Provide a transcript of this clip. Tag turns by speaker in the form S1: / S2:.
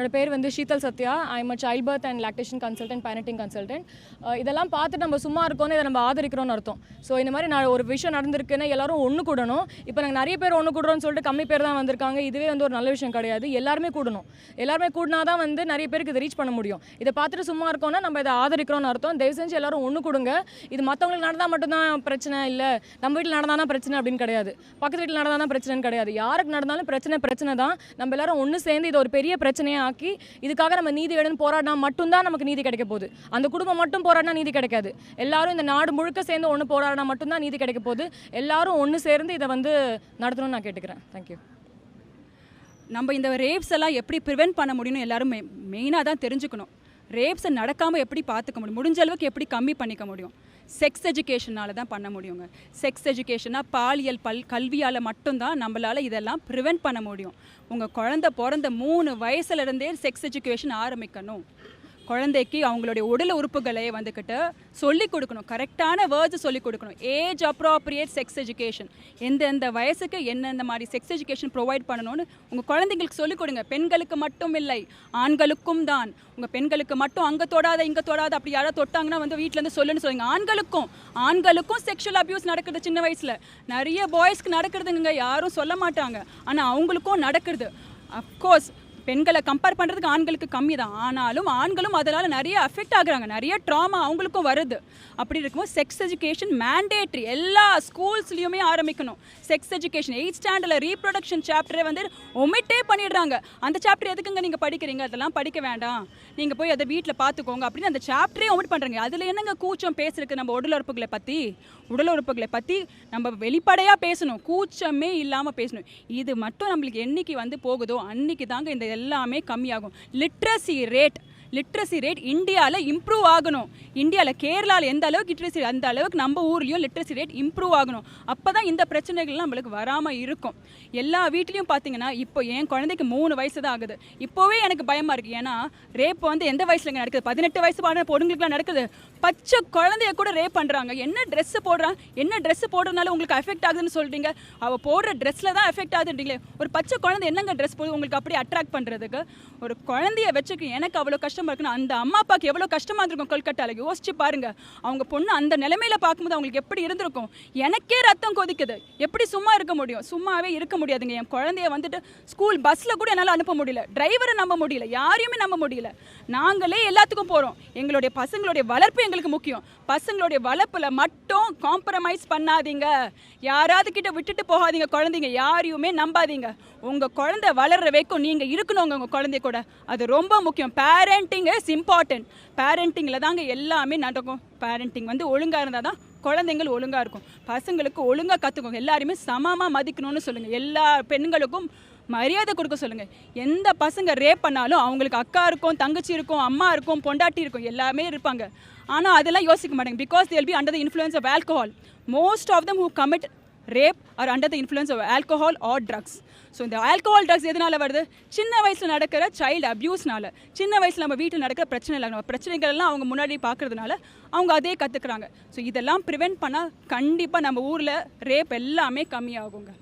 S1: is Sheetal Satya. I'm a child birth and lactation consultant parenting consultant இதெல்லாம் பார்த்துட்டு நம்ம சும்மா இருக்கோம்னு இதை நம்ம ஆதரிக்கிறோம்னு அர்த்தம். ஸோ இந்த மாதிரி நான் ஒரு விஷயம் நடந்திருக்குன்னா எல்லாரும் ஒன்று கூடணும். இப்போ நாங்கள் நிறைய பேர் ஒன்று கூடுறோம்னு சொல்லிட்டு கம்மி பேர் தான் வந்திருக்காங்க. இதுவே வந்து ஒரு நல்ல விஷயம் கிடையாது. எல்லாருமே கூடணும். எல்லாருமே கூடினா தான் வந்து நிறைய பேருக்கு இதை ரீச் பண்ண முடியும். இதை பார்த்துட்டு சும்மா இருக்கோம்னா நம்ம இதை ஆதரிக்கிறோம்னு அர்த்தம். தயவு செஞ்சு எல்லாரும் ஒன்று கொடுங்க. இது மற்றவங்களுக்கு நடந்தால் மட்டும்தான் பிரச்சனை இல்லை. நம்ம வீட்டில் நடந்தால் தான் பிரச்சனை அப்படின்னு கிடையாது. பக்கத்து வீட்டில் நடந்தால் தான் பிரச்சனைன்னு கிடையாது. யாருக்கு நடந்தாலும் பிரச்சனை பிரச்சனை தான் நம்ம எல்லாரும் ஒன்று சேர்ந்து இது ஒரு பெரிய பிரச்சனையாக ஆக்கி இதுக்காக நம்ம நீதி வேணும்னு போராடினா மட்டும்தான் நமக்கு நீதி கிடைக்க போகுது. அந்த குடும்பம் மட்டும் போராடினா நீதி கிடைக்காது. எல்லாரும் இந்த நாடு முழுக்க சேர்ந்து ஒன்று போராடினா மட்டும்தான் நீதி கிடைக்க போகுது. எல்லாரும் ஒன்று சேர்ந்து இதை வந்து நடத்தணும்னு நான் கேட்டுக்கிறேன். தேங்க்யூ
S2: நம்ம இந்த ரேப்ஸ் எல்லாம் எப்படி ப்ரிவென்ட் பண்ண முடியும்னு எல்லாரும் மெயினாக தான் தெரிஞ்சுக்கணும். ரேப்ஸை நடக்காமல் எப்படி பார்த்துக்க முடியும்? முடிஞ்ச அளவுக்கு எப்படி கம்மி பண்ணிக்க முடியும்? செக்ஸ் எஜுகேஷனால தான் பண்ண முடியுங்க. செக்ஸ் எஜுகேஷனாக பாலியல் பல் கல்வியால் மட்டும்தான் நம்மளால் இதெல்லாம் ப்ரிவென்ட் பண்ண முடியும். உங்கள் குழந்த பிறந்த மூணு வயசுலேருந்தே செக்ஸ் எஜுகேஷன் ஆரம்பிக்கணும். குழந்தைக்கு அவங்களுடைய உடல் உறுப்புகளை வந்துக்கிட்டு சொல்லிக் கொடுக்கணும். கரெக்டான வேர்ட்ஸ் சொல்லிக் கொடுக்கணும். ஏஜ் அப்ராப்ரியேட் செக்ஸ் எஜுகேஷன் எந்தெந்த வயசுக்கு எந்தெந்த மாதிரி செக்ஸ் எஜுகேஷன் ப்ரொவைட் பண்ணணும்னு உங்கள் குழந்தைங்களுக்கு சொல்லிக் கொடுங்க. பெண்களுக்கு மட்டும் இல்லை ஆண்களுக்கும் தான். உங்கள் பெண்களுக்கு மட்டும் அங்கே தொடாத இங்கே தொடாத அப்படி யாராவது தொட்டாங்கன்னா வந்து வீட்டிலேருந்து சொல்லுன்னு சொல்லுங்க. ஆண்களுக்கும் ஆண்களுக்கும் செக்ஷுவல் அபியூஸ் நடக்குது சின்ன வயசில். நிறைய பாய்ஸ்க்கு நடக்கிறதுங்க யாரும் சொல்ல மாட்டாங்க. ஆனால் அவங்களுக்கும் நடக்குது. அஃப்கோர்ஸ் பெண்களை கம்பேர் பண்ணுறதுக்கு ஆண்களுக்கு கம்மி தான் ஆனாலும் ஆண்களும் அதனால் நிறைய அஃபெக்ட் ஆகுறாங்க. நிறைய ட்ராமா அவங்களுக்கும் வருது. அப்படி இருக்கும்போது செக்ஸ் எஜுகேஷன் மேண்டேட்ரி எல்லா ஸ்கூல்ஸ்லையுமே ஆரம்பிக்கணும். செக்ஸ் எஜுகேஷன் எயிட் ஸ்டாண்டர்டில் ரீப்ரொடக்ஷன் சாப்டரே வந்து ஒமிட்டே பண்ணிடுறாங்க. அந்த சாப்டர் எதுக்குங்க நீங்கள் படிக்கிறீங்க? அதெல்லாம் படிக்க வேண்டாம். நீங்கள் போய் அதை வீட்டில் பார்த்துக்கோங்க அப்படின்னு அந்த சாப்டரே ஒமிட் பண்ணுறாங்க அதில் என்னங்க கூச்சம் பேசுறதுக்கு நம்ம உடல் உறுப்புகளை பற்றி உடல் உறுப்புகளை பற்றி நம்ம வெளிப்படையாக பேசணும். கூச்சமே இல்லாமல் பேசணும். இது மட்டும் நம்மளுக்கு என்னைக்கு வந்து போகுதோ அன்னைக்கு தாங்க இந்த எல்லாமே கம்மியாகும். லிட்ரஸி ரேட் லிட்ரஸி ரேட் இந்தியாவில் இம்ப்ரூவ் ஆகணும். இந்தியாவில் கேரளாவில் எந்த அளவுக்கு லிட்ரஸி அந்த அளவுக்கு நம்ம ஊர்லேயும் லிட்ரஸி ரேட் இம்ப்ரூவ் ஆகணும். அப்போ தான் இந்த பிரச்சனைகள்லாம் நம்மளுக்கு வராமல் இருக்கும். எல்லா வீட்லேயும் பார்த்தீங்கன்னா இப்போ என் குழந்தைக்கு மூணு வயசு தான் ஆகுது. இப்போவே எனக்கு பயமாக இருக்குது ஏன்னா ரேப் வந்து எந்த வயசுலங்க நடக்குது? பதினெட்டு வயசு பாட பொண்ணுங்களுக்குலாம் நடக்குது. பச்சை குழந்தைய கூட ரேப் பண்ணுறாங்க என்ன ட்ரெஸ் போடுறான் என்ன ட்ரெஸ் போடுறதுனால உங்களுக்கு அஃபெக்ட் ஆகுதுன்னு சொல்கிறீங்க அவள் போடுற ட்ரெஸ்ஸில் தான் அஃபெக்ட் ஆகுதுன்றீங்களே. ஒரு பச்சை குழந்தை என்னங்க ட்ரெஸ் போடுது உங்களுக்கு அப்படியே அட்ராக்ட் பண்ணுறதுக்கு ஒரு குழந்தைய வச்சுக்கு எனக்கு அவ்வளோ கஷ்டம் கஷ்டமாக இருக்குன்னு அந்த அம்மா அப்பாவுக்கு எவ்வளோ கஷ்டமாக இருந்திருக்கும் கொல்கட்டாவில் யோசிச்சு பாருங்க. அவங்க பொண்ணு அந்த நிலைமையில பார்க்கும்போது அவங்களுக்கு எப்படி இருந்திருக்கும்? எனக்கே ரத்தம் கொதிக்குது. எப்படி சும்மா இருக்க முடியும்? சும்மாவே இருக்க முடியாதுங்க. என் குழந்தைய வந்துட்டு ஸ்கூல் பஸ்ஸில் கூட என்னால் அனுப்ப முடியல. டிரைவரை நம்ப முடியல. யாரையுமே நம்ப முடியல. நாங்களே எல்லாத்துக்கும் போகிறோம் எங்களுடைய பசங்களுடைய வளர்ப்பு எங்களுக்கு முக்கியம். பசங்களுடைய வளர்ப்பில் மட்டும் காம்ப்ரமைஸ் பண்ணாதீங்க. யாராவது கிட்ட விட்டுட்டு போகாதீங்க குழந்தைங்க. யாரையுமே நம்பாதீங்க. உங்கள் குழந்தை வளர்ற வரைக்கும் நீங்கள் இருக்கணுங்க உங்கள் குழந்தைய கூட. அது ரொம்ப முக்கியம். பேரண்டிங் இஸ் இம்பார்ட்டன்ட் பேரண்டிங்கில் தாங்க எல்லாமே நடக்கும். பேரண்டிங் வந்து ஒழுங்காக இருந்தால் தான் குழந்தைங்கள் ஒழுங்காக இருக்கும். பசங்களுக்கு ஒழுங்காக கற்றுக்கோங்க எல்லாருமே சமமாக மதிக்கணும்னு சொல்லுங்கள் எல்லா பெண்களுக்கும் மரியாதை கொடுக்க சொல்லுங்கள் எந்த பசங்க ரேப் பண்ணாலும் அவங்களுக்கு அக்கா இருக்கும் தங்கச்சி இருக்கும் அம்மா இருக்கும் பொண்டாட்டி இருக்கும் எல்லாமே இருப்பாங்க. ஆனால் அதெல்லாம் யோசிக்க மாட்டாங்க. Because they'll be under the influence of alcohol most of them who commit rape are under the influence of alcohol or drugs so இந்த ஆல்கஹால் ட்ரக்ஸ் எதனால வருது? சின்ன வயசில் நடக்கிற சைல்டு அப்யூஸ்னால சின்ன வயசில் நம்ம வீட்டில் நடக்கிற பிரச்சனை இல்லை நம்ம பிரச்சனைகள் எல்லாம் அவங்க முன்னாடி பார்க்கறதுனால அவங்க அதே கற்றுக்குறாங்க ஸோ இதெல்லாம் ப்ரிவென்ட் பண்ணால் கண்டிப்பாக நம்ம ஊரில் ரேப் எல்லாமே கம்மியாகுங்க.